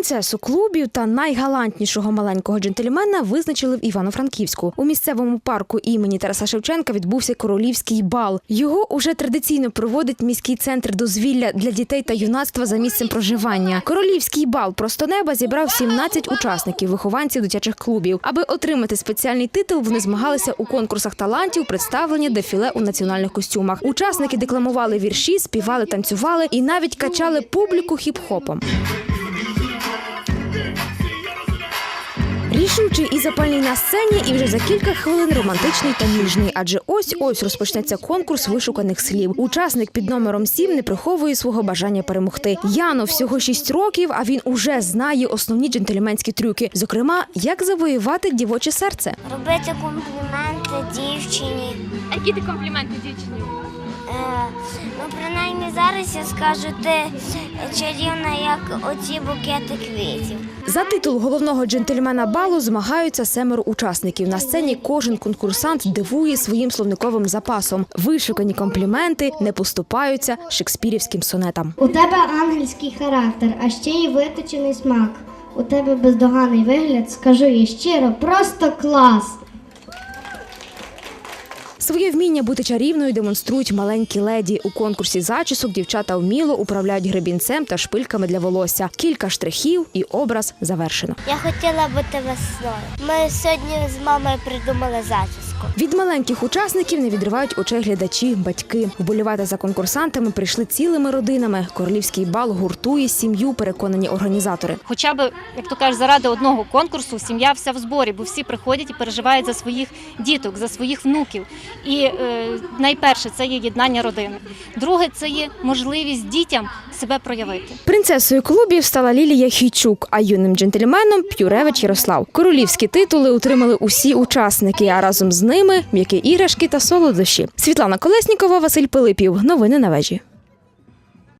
Принцесу клубів та найгалантнішого маленького джентльмена визначили в Івано-Франківську. У місцевому парку імені Тараса Шевченка відбувся королівський бал. Його уже традиційно проводить міський центр дозвілля для дітей та юнацтва за місцем проживання. Королівський бал просто неба зібрав 17 учасників, вихованців дитячих клубів. Аби отримати спеціальний титул, вони змагалися у конкурсах талантів, представлення дефіле у національних костюмах. Учасники декламували вірші, співали, танцювали і навіть качали публіку хіп-хопом. Рішучий і запальний на сцені, і вже за кілька хвилин романтичний та ніжний. Адже ось ось розпочнеться конкурс вишуканих слів. Учасник під номером 7 не приховує свого бажання перемогти. Яно всього 6 років, а він уже знає основні джентльменські трюки. Зокрема, як завоювати дівоче серце. Робити компліменти дівчині. А які ти компліменти дівчині? Е, ну, принаймні зараз я скажу, ти чарівна, як оці букети квітів. За титул головного джентльмена балу змагаються семеро учасників. На сцені кожен конкурсант дивує своїм словниковим запасом. Вишукані компліменти не поступаються шекспірівським сонетам. У тебе ангельський характер, а ще й виточений смак. У тебе бездоганний вигляд, скажу я щиро, просто клас. Своє вміння бути чарівною демонструють маленькі леді. У конкурсі зачісок дівчата вміло управляють гребінцем та шпильками для волосся. Кілька штрихів і образ завершено. Я хотіла бути весною. Ми сьогодні з мамою придумали зачіску. Від маленьких учасників не відривають очей глядачі, батьки. Вболівати за конкурсантами прийшли цілими родинами. Королівський бал гуртує сім'ю, переконані організатори. Хоча б, як то кажуть, заради одного конкурсу сім'я вся в зборі, бо всі приходять і переживають за своїх діток, за своїх внуків. І е, найперше це є єднання родини. Друге, це є можливість дітям себе проявити. Принцесою клубів стала Лілія Хійчук, а юним джентльменом П'юревич Ярослав. Королівські титули отримали усі учасники, а разом з ними м'які іграшки та солодощі. Світлана Колеснікова, Василь Пилипів. Новини на вежі.